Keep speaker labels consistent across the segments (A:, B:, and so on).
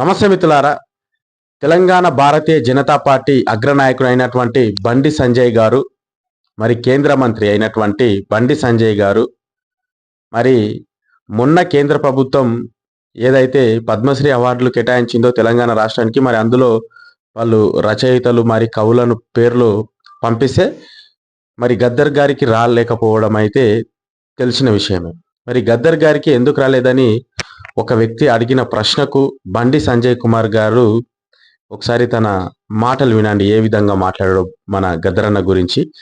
A: నమస్తే మిత్రులారా. తెలంగాణ భారతీయ జనతా పార్టీ అగ్రనాయకుడు అయినటువంటి బండి సంజయ్ గారు మరి కేంద్ర మంత్రి అయినటువంటి బండి సంజయ్ గారు మరి మొన్న కేంద్ర ప్రభుత్వం ఏదైతే పద్మశ్రీ అవార్డులు కేటాయించిందో తెలంగాణ రాష్ట్రానికి మరి అందులో వాళ్ళు రచయితలు మరి కవులను పేర్లు పంపిస్తే మరి గద్దర్ గారికి రాలేకపోవడం అయితే తెలిసిన విషయమే. మరి గద్దర్ గారికి ఎందుకు రాలేదని ఒక వ్యక్తి అడిగిన ప్రశ్నకు బండి సంజయ్ కుమార్ గారు ఒకసారి తన మాటలు వినండి. ఏ విధంగా మాట్లాడాడు మన గద్దరన్న గురించి.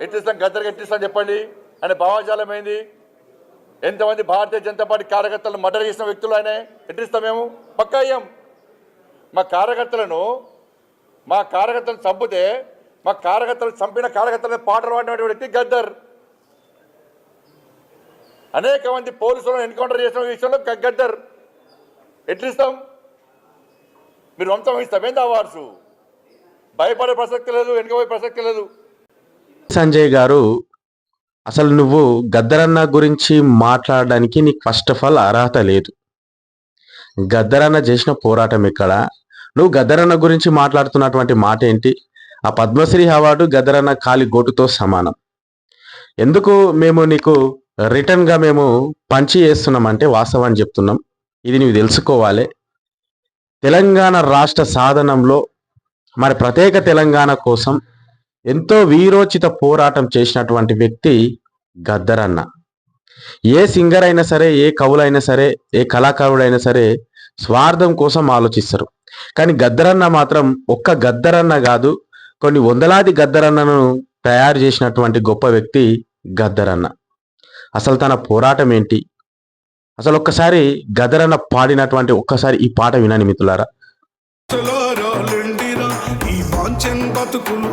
B: ఎట్టిస్తాం గద్దరికి ఎట్టిస్తాం చెప్పండి. ఆయన భావజాలం ఏంది? ఎంతమంది భారతీయ జనతా పార్టీ కార్యకర్తలను మర్డర్ చేసిన వ్యక్తులు ఆయన? ఎట్టిస్తాం మేము? పక్క అయ్యాం. మా కార్యకర్తలను మా కార్యకర్తలను చంపితే మా కార్యకర్తలు చంపిన కార్యకర్తలను పాటలు పాడిన వ్యక్తి గద్దర్. అనేక మంది పోలీసులను ఎన్కౌంటర్ చేసిన విషయంలో గ- గద్దర్. ఎట్లిస్తాం? మీరు వంశం ఇస్తాం ఏంది అవార్డ్స్? భయపడే ప్రసక్తి లేదు వెనుకపోయే ప్రసక్తి లేదు.
A: సంజయ్ గారు అసలు నువ్వు గద్దరన్న గురించి మాట్లాడడానికి నీకు ఫస్ట్ ఆఫ్ ఆల్ అర్హత లేదు. గద్దరన్న చేసిన పోరాటం ఇక్కడ నువ్వు గద్దరన్న గురించి మాట్లాడుతున్నటువంటి మాట ఏంటి? ఆ పద్మశ్రీ అవార్డు గద్దరన్న కాలి గోటుతో సమానం. ఎందుకు మేము నీకు రిటర్న్గా మేము పంచి చేస్తున్నామంటే వాస్తవాన్ని చెప్తున్నాం. ఇది నువ్వు తెలుసుకోవాలి. తెలంగాణ రాష్ట్ర సాధనంలో మరి ప్రత్యేక తెలంగాణ కోసం ఎంతో వీరోచిత పోరాటం చేసినటువంటి వ్యక్తి గద్దరన్న. ఏ సింగర్ అయినా సరే ఏ కవులైనా సరే ఏ కళాకారుడైనా సరే స్వార్థం కోసం ఆలోచిస్తారు. కానీ గద్దరన్న మాత్రం ఒక్క గద్దరన్న కాదు కొన్ని వందలాది గద్దరన్నను తయారు చేసినటువంటి గొప్ప వ్యక్తి గద్దరన్న. అసలు తన పోరాటం ఏంటి? అసలు ఒక్కసారి గద్దరన్న పాడినటువంటి ఒక్కసారి ఈ పాట వినని మిత్రులారా.
C: వాంఛన్ బతుకులు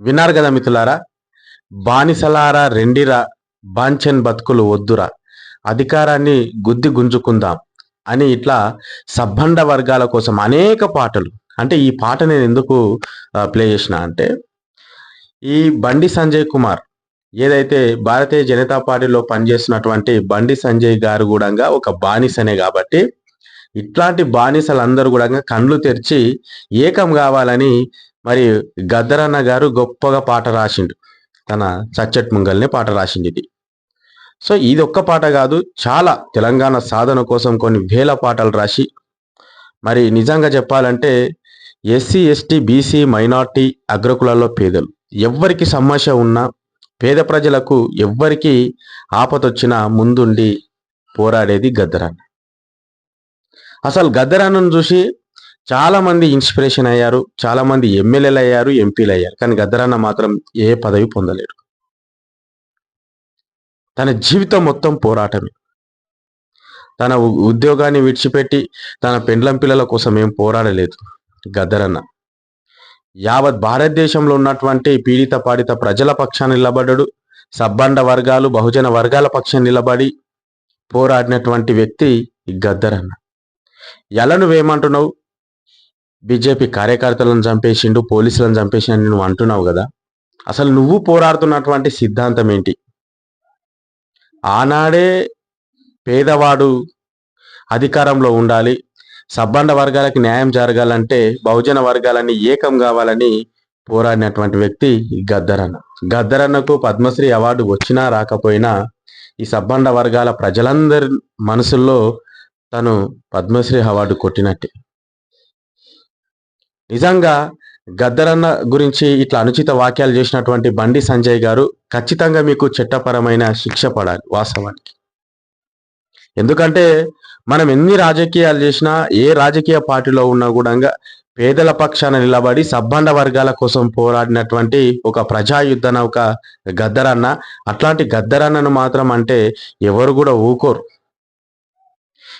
A: విన్నారు కదా మిత్రులారా? బానిసలారా రెండిరా బాంచెన్ బతుకులు వద్దురా. అధికారాన్ని గుద్ది గుంజుకుందాం అని ఇట్లా సబ్బండ వర్గాల కోసం అనేక పాటలు. అంటే ఈ పాట నేను ఎందుకు ప్లే చేసిన అంటే ఈ బండి సంజయ్ కుమార్ ఏదైతే భారతీయ జనతా పార్టీలో పనిచేస్తున్నటువంటి బండి సంజయ్ గారు కూడా ఒక బానిసనే కాబట్టి ఇట్లాంటి బానిసలందరూ కూడా కళ్ళు తెరిచి ఏకం కావాలని మరి గద్దరన్న గారు గొప్పగా పాట రాసిండు. తన చచ్చట్ ముంగల్నే పాట రాసింది ఇది. సో ఇది ఒక్క పాట కాదు చాలా తెలంగాణ సాధన కోసం కొన్ని వేల పాటలు రాసి మరి నిజంగా చెప్పాలంటే ఎస్సీ ఎస్టీ బీసీ మైనార్టీ అగ్రకులాల్లో పేదలు. ఎవ్వరికి సమస్య ఉన్నా పేద ప్రజలకు ఎవ్వరికి ఆపదొచ్చినా ముందుండి పోరాడేది గద్దరన్న. అసలు గద్దరన్నను చూసి చాలా మంది ఇన్స్పిరేషన్ అయ్యారు చాలా మంది ఎమ్మెల్యేలు అయ్యారు ఎంపీలు అయ్యారు కానీ గద్దరన్న మాత్రం ఏ పదవి పొందలేడు. తన జీవితం మొత్తం పోరాటమే. తన ఉ- ఉద్యోగాన్ని విడిచిపెట్టి తన పెండ్లం పిల్లల కోసం ఏం పోరాడలేదు గద్దరన్న. యావత్ భారతదేశంలో ఉన్నటువంటి పీడిత పాడిత ప్రజల పక్షాన్ని నిలబడడు సబ్బండ వర్గాలు బహుజన వర్గాల పక్షం నిలబడి పోరాడినటువంటి వ్యక్తి గద్దరన్న. ఎలను నువ్వేమంటున్నావు బీజేపీ కార్యకర్తలను చంపేసిండు పోలీసులను చంపేసిండు నువ్వు అంటున్నావు కదా. అసలు నువ్వు పోరాడుతున్నటువంటి సిద్ధాంతం ఏంటి? ఆనాడే పేదవాడు అధికారంలో ఉండాలి సబ్బండ వర్గాలకు న్యాయం జరగాలంటే బహుజన వర్గాలని ఏకం కావాలని పోరాడినటువంటి వ్యక్తి గద్దరన్న. గద్దరన్నకు పద్మశ్రీ అవార్డు వచ్చినా రాకపోయినా ఈ సబ్బండ వర్గాల ప్రజలందరి మనసుల్లో తను పద్మశ్రీ అవార్డు కొట్టినట్టే. నిజంగా గద్దరన్న గురించి ఇట్లా అనుచిత వాక్యాలు చేసినటువంటి బండి సంజయ్ గారు ఖచ్చితంగా మీకు చట్టపరమైన శిక్ష పడాలి వాస్తవానికి. ఎందుకంటే మనం ఎన్ని రాజకీయాలు చేసినా ఏ రాజకీయ పార్టీలో ఉన్నా కూడా పేదల పక్షాన నిలబడి సబ్బండ వర్గాల కోసం పోరాడినటువంటి ఒక ప్రజాయుద్ధ నౌక గద్దరన్న. అట్లాంటి గద్దరన్నను మాత్రం అంటే ఎవరు కూడా ఊకోరు.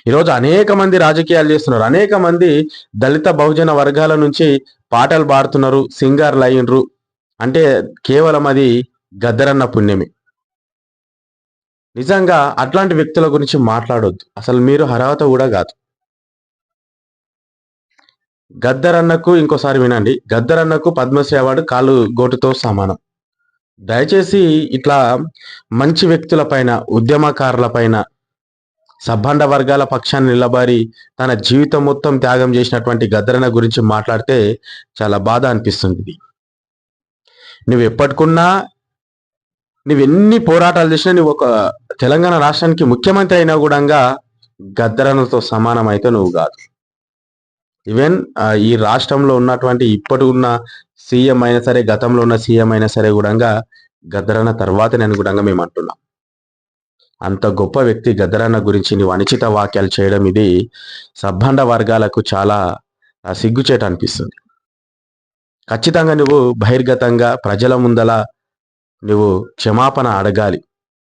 A: ఈరోజు అనేక మంది రాజకీయాలు చేస్తున్నారు. అనేక మంది దళిత బహుజన వర్గాల నుంచి పాటలు పాడుతున్నారు సింగర్లు అయ్యిండ్రు అంటే కేవలం అది గద్దరన్న పుణ్యమే. నిజంగా అట్లాంటి వ్యక్తుల గురించి మాట్లాడొద్దు. అసలు మీరు అర్హత కూడా కాదు. గద్దరన్నకు ఇంకోసారి వినండి. గద్దరన్నకు పద్మశ్రీ అవార్డు కాలు గోటుతో సమానం. దయచేసి ఇట్లా మంచి వ్యక్తుల పైన ఉద్యమకారుల పైన సబ్బండ వర్గాల పక్షాన్ని నిలబడి తన జీవితం మొత్తం త్యాగం చేసినటువంటి గద్దరన గురించి మాట్లాడితే చాలా బాధ అనిపిస్తుంది ఇది. నువ్వు ఎప్పటికున్నా నువ్వెన్ని పోరాటాలు చేసినా నువ్వు ఒక తెలంగాణ రాష్ట్రానికి ముఖ్యమంత్రి అయినా కూడా గద్దరనతో సమానం అయితే నువ్వు కాదు ఈవెన్ ఈ రాష్ట్రంలో ఉన్నటువంటి ఇప్పటి ఉన్న సీఎం అయినా సరే గతంలో ఉన్న సీఎం అయినా సరే కూడా గద్దరన్న తర్వాత నేను కూడా మేము అంటున్నాం అంత గొప్ప వ్యక్తి గద్దరన్న గురించి నువ్వు అనుచిత వాక్యాలు చేయడం ఇది సబ్బండ వర్గాలకు చాలా సిగ్గుచేట అనిపిస్తుంది. ఖచ్చితంగా నువ్వు బహిర్గతంగా ప్రజల ముందల నువ్వు క్షమాపణ అడగాలి.